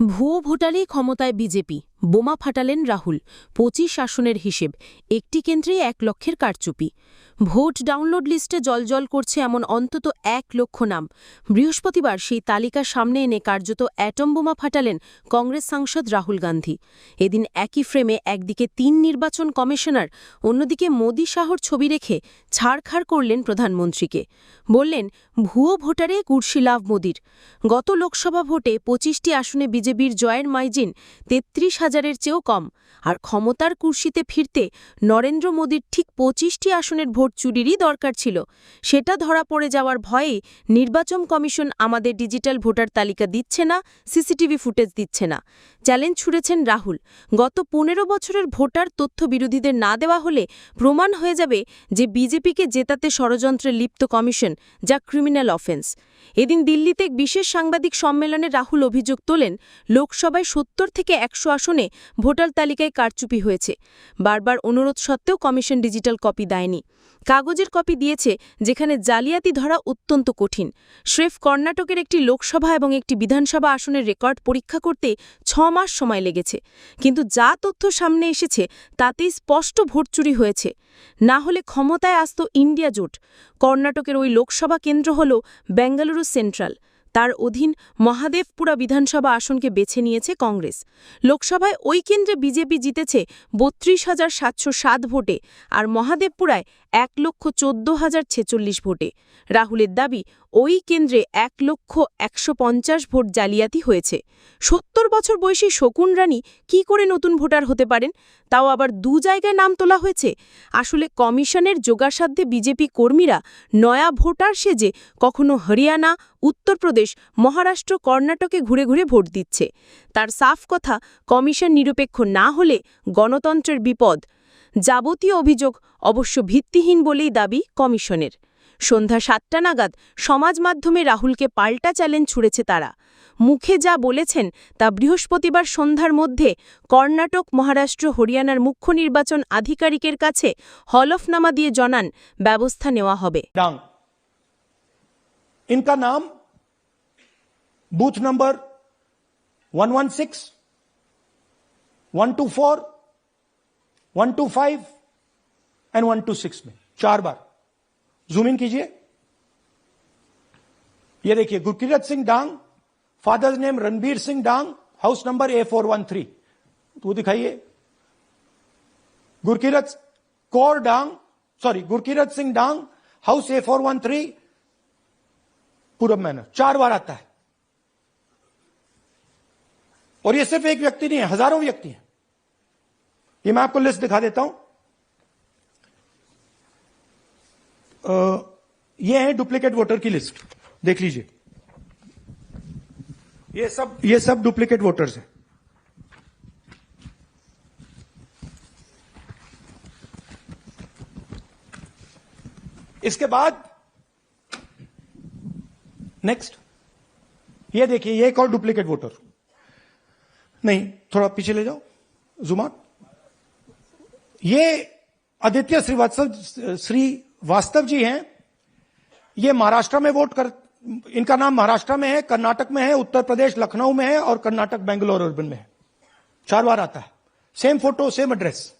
ভুয়ো ভোটালেই ক্ষমতায় বিজেপি। বোমা ফাটালেন রাহুল, পঁচিশ আসনের হিসেব, একটি কেন্দ্রেই এক লক্ষের কারচুপি। ভোট ডাউনলোড লিস্টে জলজল করছে এমন অন্তত এক লক্ষ নাম। বৃহস্পতিবার সেই তালিকা সামনে এনে কার্যত অ্যাটম বোমা ফাটালেন কংগ্রেস সাংসদ রাহুল গান্ধী। এদিন একই ফ্রেমে একদিকে তিন নির্বাচন কমিশনার, অন্যদিকে মোদি শাহর ছবি রেখে ছাড়খাড় করলেন প্রধানমন্ত্রীকে। বললেন, ভুয়ো ভোটারে কুর্শি লাভ মোদির। গত লোকসভা ভোটে পঁচিশটি আসনে বিজেপির জয়ের মাইজিন তেত্রিশ হাজারের চেয়েও কম। আর ক্ষমতার কুর্সিতে ফিরতে নরেন্দ্র মোদীর ঠিক পঁচিশটি আসনের ভোট চুরিরই দরকার ছিল। সেটা ধরা পড়ে যাওয়ার ভয়ে নির্বাচন কমিশন আমাদের ডিজিটাল ভোটার তালিকা দিচ্ছে না, সিসিটিভি ফুটেজ দিচ্ছে না। চ্যালেঞ্জ ছুড়েছেন রাহুল। গত পনেরো বছরের ভোটার তথ্য বিরোধীদের না দেওয়া হলে প্রমাণ হয়ে যাবে যে বিজেপিকে জেতাতে ষড়যন্ত্রে লিপ্ত কমিশন, যা ক্রিমিনাল অফেন্স এদিন দিল্লিতে এক বিশেষ সাংবাদিক সম্মেলনে রাহুল অভিযোগ তোলেন, লোকসভায় সত্তর থেকে একশো আসনে ভোটার তালিকায় কারচুপি হয়েছে। বারবার অনুরোধ সত্ত্বেও কমিশন ডিজিটাল কপি দেয়নি। কাগজের কপি দিয়েছে, যেখানে জালিয়াতি ধরা অত্যন্ত কঠিন। স্রেফ কর্ণাটকের একটি লোকসভা এবং একটি বিধানসভা আসনের রেকর্ড পরীক্ষা করতে ছ মাস সময় লেগেছে। কিন্তু যা তথ্য সামনে এসেছে, তাতেই স্পষ্ট ভোট চুরি হয়েছে। না হলে ক্ষমতায় আসত ইন্ডিয়া জোট। কর্ণাটকের ওই লোকসভা কেন্দ্র হল বেঙ্গালুরু সেন্ট্রাল। তার অধীন মহাদেবপুরা বিধানসভা আসনকে বেছে নিয়েছে কংগ্রেস। লোকসভায় ওই কেন্দ্রে বিজেপি জিতেছে বত্রিশ হাজার সাতশো সাত ভোটে আর মহাদেবপুরায় এক লক্ষ চোদ্দ হাজার ছেচল্লিশ ভোটে। রাহুলের দাবি, ওই কেন্দ্রে এক লক্ষ একশো পঞ্চাশ ভোট জালিয়াতি হয়েছে। সত্তর বছর বয়সী শকুন রানী কী করে নতুন ভোটার হতে পারেন? তাও আবার দু জায়গায় নাম তোলা হয়েছে। আসলে কমিশনের যোগাসাধ্যে বিজেপি কর্মীরা নয়া ভোটার সেজে কখনো হরিয়ানা, উত্তরপ্রদেশ, মহারাষ্ট্র, কর্ণাটকে ঘুরে ঘুরে ভোট দিচ্ছে। তার সাফ কথা, কমিশন নিরপেক্ষ না হলে গণতন্ত্রের বিপদ। যাবতীয় অভিযোগ অবশ্য ভিত্তিহীন বলেই দাবি কমিশনের। সন্ধ্যা সাতটা নাগাদ সমাজ মাধ্যমে রাহুলকে পাল্টা চ্যালেঞ্জ ছুড়েছে তারা। মুখে যা বলেছেন তা বৃহস্পতিবার সন্ধ্যার মধ্যে কর্ণাটক, মহারাষ্ট্র, হরিয়ানার মুখ্য নির্বাচন আধিকারিকের কাছে হলফনামা দিয়ে জানান, ব্যবস্থা নেওয়া হবে। ইনকা নাম, booth number, one one six, one two four 116 124 125 and 126 में, चार बार। जूम इन कीजिए। ये देखिए, Gurkirat Singh Dang father's name Ranbir Singh Dang, house number A four one three. वो दिखाइए। Gurkirat Kaur Dang, sorry, Gurkirat Singh Dang, house A four one three, Purab manor चार बार आता है। और ये सिर्फ़ एक व्यक्ति नहीं है, हज़ारों व्यक्ति हैं। ये मैं आपको लिस्ट दिखा देता हूँ। ये है डुप्लीकेट वोटर की लिस्ट। देख लीजिए। ये सब ये सब डुप्लीकेट वोटर्स हैं। इसके बाद नेक्स्ट। ये देखिए ये एक और डुप्लीकेट वोटर। नहीं थोड़ा पीछे ले जाओ। जुमा ये आदित्य श्रीवास्तव, श्री वास्तव जी हैं। ये महाराष्ट्र में वोट कर, इनका नाम महाराष्ट्र में है, कर्नाटक में है, उत्तर प्रदेश, लखनऊ में है और कर्नाटक, बेंगलोर अर्बन में है। चार बार आता है। Same photo same address